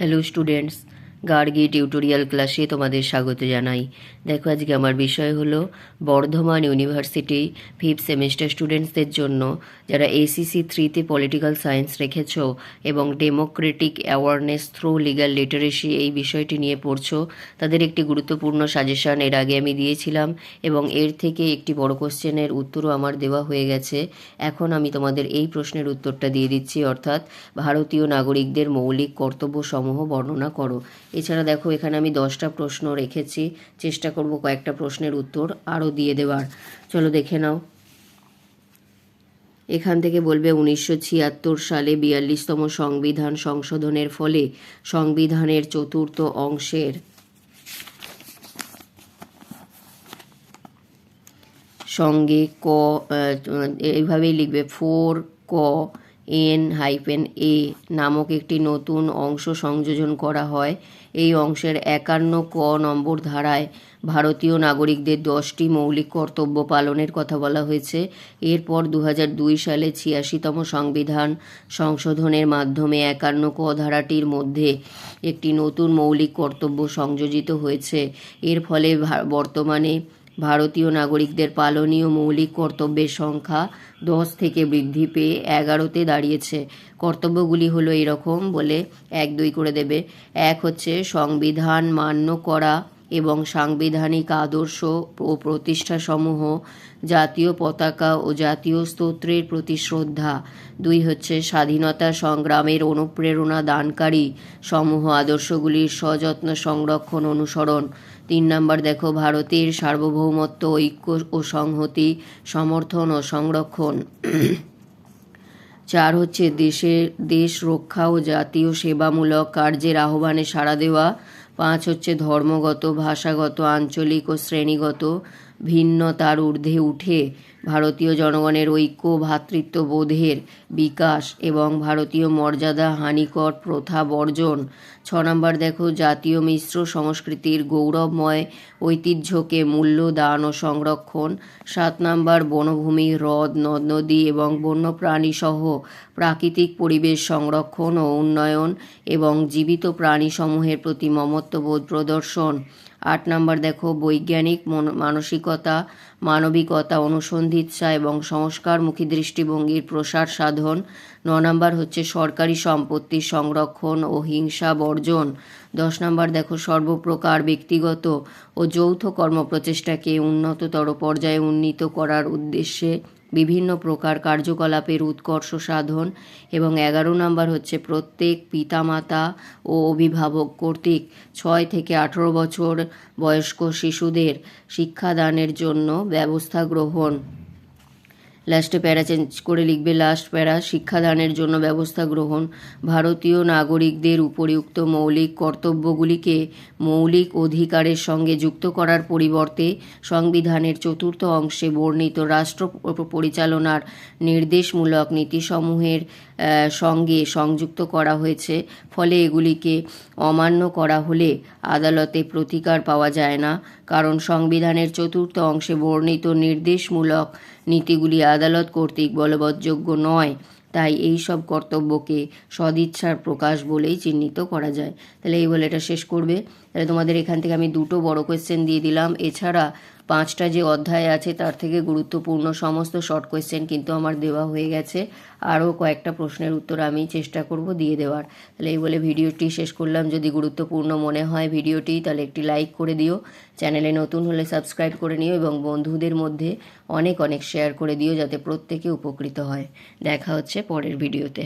hello students. Gargi tutorial ক্লাসে তোমাদের স্বাগত জানাই। দেখো, আজকে আমার বিষয় হলো বর্ধমান ইউনিভার্সিটি ফিফথ সেমিস্টার স্টুডেন্টসদের জন্য, যারা এসিসি থ্রিতে পলিটিক্যাল সায়েন্স রেখেছ এবং democratic awareness through legal literacy এই বিষয়টি নিয়ে পড়ছো, তাদের একটি গুরুত্বপূর্ণ সাজেশন এর আগে আমি দিয়েছিলাম এবং এর থেকে একটি বড় কোশ্চেনের উত্তরও আমার দেওয়া হয়ে গেছে। এখন আমি তোমাদের এই প্রশ্নের উত্তরটা দিয়ে দিচ্ছি, অর্থাৎ ভারতীয় নাগরিকদের মৌলিক কর্তব্যসমূহ বর্ণনা করো। এছাড়া দেখো, এখানে আমি দশটা প্রশ্ন রেখেছি। চেষ্টা করব কয়েকটা প্রশ্নের উত্তর আরও দিয়ে দেওয়ার। চলো দেখে নাও। এখান থেকে বলবে, উনিশশো ছিয়াত্তর সালে বিয়াল্লিশতম সংবিধান সংশোধনের ফলে সংবিধানের চতুর্থ অংশের সঙ্গে ক এইভাবেই লিখবে, ফোর ক এন হাইপেন এ নামক একটি নতুন অংশ সংযোজন করা হয়। এই অংশের একান্ন ক নম্বর ধারায় ভারতীয় নাগরিকদের দশটি মৌলিক কর্তব্য পালনের কথা বলা হয়েছে। এরপর দু দুই সালে ছিয়াশিতম সংবিধান সংশোধনের মাধ্যমে একান্ন ক ধারাটির মধ্যে একটি নতুন মৌলিক কর্তব্য সংযোজিত হয়েছে। এর ফলে বর্তমানে ভারতীয় নাগরিকদের পালনীয় মৌলিক কর্তব্যের সংখ্যা দশ থেকে বৃদ্ধি পেয়ে এগারোতে দাঁড়িয়েছে। কর্তব্যগুলি হলো এরকম বলে এক দুই করে দেবে। এক হচ্ছে সংবিধান মান্য করা এবং সাংবিধানিক আদর্শ ও প্রতিষ্ঠাসমূহ, জাতীয় পতাকা ও জাতীয় স্তোত্রের প্রতি শ্রদ্ধা। দুই হচ্ছে স্বাধীনতা সংগ্রামের অনুপ্রেরণা দানকারী সমূহ আদর্শগুলির সযত্ন সংরক্ষণ অনুসরণ। তিন নম্বর দেখো, ভারতের সার্বভৌমত্ব, ঐক্য ও সংহতি, সমর্থন ও সংরক্ষণ। চার হচ্ছে দেশের দেশ রক্ষা ও জাতীয় সেবামূলক কার্যের আহ্বানে সাড়া দেওয়া। পাঁচ হচ্ছে ধর্মগত, ভাষাগত, আঞ্চলিক ও শ্রেণীগত ভিন্নতার ঊর্ধ্বে উঠে ভারতীয় জনগণের ঐক্য ভ্রাতৃত্ববোধের বিকাশ এবং ভারতীয় মর্যাদা হানিকর প্রথা বর্জন। ছ নম্বর, দেখো, জাতীয় মিশ্র সংস্কৃতির গৌরবময় ঐতিহ্যকে মূল্য, দান ও সংরক্ষণ। সাত নম্বর, বনভূমি, হ্রদ, নদ, নদী এবং বন্যপ্রাণী সহ প্রাকৃতিক পরিবেশ সংরক্ষণ ও উন্নয়ন এবং জীবিত প্রাণীসমূহের প্রতি মমত্ববোধ প্রদর্শন। আট নম্বর, দেখো, বৈজ্ঞানিক মন- মানসিকতা, মানবিকতা অনুসন্ধিৎসা এবং সংস্কারমুখী দৃষ্টিভঙ্গির প্রসার সাধন। ন নম্বর হচ্ছে সরকারি সম্পত্তি সংরক্ষণ ও হিংসা বর্জন। দশ নম্বর দেখো, সর্বপ্রকার ব্যক্তিগত ও যৌথ কর্মপ্রচেষ্টাকে উন্নততর পর্যায়ে উন্নীত করার উদ্দেশ্যে বিভিন্ন প্রকার কার্যকলাপের উৎকর্ষ সাধন এবং এগারো নম্বর হচ্ছে প্রত্যেক পিতামাতা ও অভিভাবক কর্তৃক ছয় থেকে আঠেরো বছর বয়স্ক শিশুদের শিক্ষাদানের জন্য ব্যবস্থা গ্রহণ। লাস্টে প্যারা চেঞ্জ করে লিখবে লাস্ট প্যারা, শিক্ষাদানের জন্য ব্যবস্থা গ্রহণ। ভারতীয় নাগরিকদের উপরিউক্ত মৌলিক কর্তব্যগুলিকে মৌলিক অধিকারের সঙ্গে যুক্ত করার পরিবর্তে সংবিধানের চতুর্থ অংশে বর্ণিত রাষ্ট্র পরিচালনার নির্দেশমূলক নীতিসমূহের সঙ্গে সংযুক্ত করা হয়েছে। ফলে এগুলিকে অমান্য করা হলে আদালতে প্রতিকার পাওয়া যায় না। কারণ সংবিধানের চতুর্থ অংশে বর্ণিত নির্দেশমূলক নীতিগুলি আদালত কর্তৃক বলবৎযোগ্য নয়। তাই এই সব কর্তব্যকে সদিচ্ছার প্রকাশ বলেই চিহ্নিত করা যায়। তাহলে এই বলে এটা শেষ করবে। তাহলে তোমাদের এখান থেকে আমি দুটো বড় কোয়েশ্চেন দিয়ে দিলাম। এছাড়া পাঁচটা যে অধ্যায় আছে, তার থেকে গুরুত্বপূর্ণ সমস্ত শর্ট কোয়েশ্চেন কিন্তু আমার দেওয়া হয়ে গেছে। আরও কয়েকটা প্রশ্নের উত্তর আমি চেষ্টা করব দিয়ে দেওয়ার। তাহলে এই বলে ভিডিওটি শেষ করলাম। যদি গুরুত্বপূর্ণ মনে হয় ভিডিওটি, তাহলে একটি লাইক করে দিও। চ্যানেলে নতুন হলে সাবস্ক্রাইব করে নিও এবং বন্ধুদের মধ্যে অনেক অনেক শেয়ার করে দিও যাতে প্রত্যেকে উপকৃত হয়। দেখা হচ্ছে পরের ভিডিওতে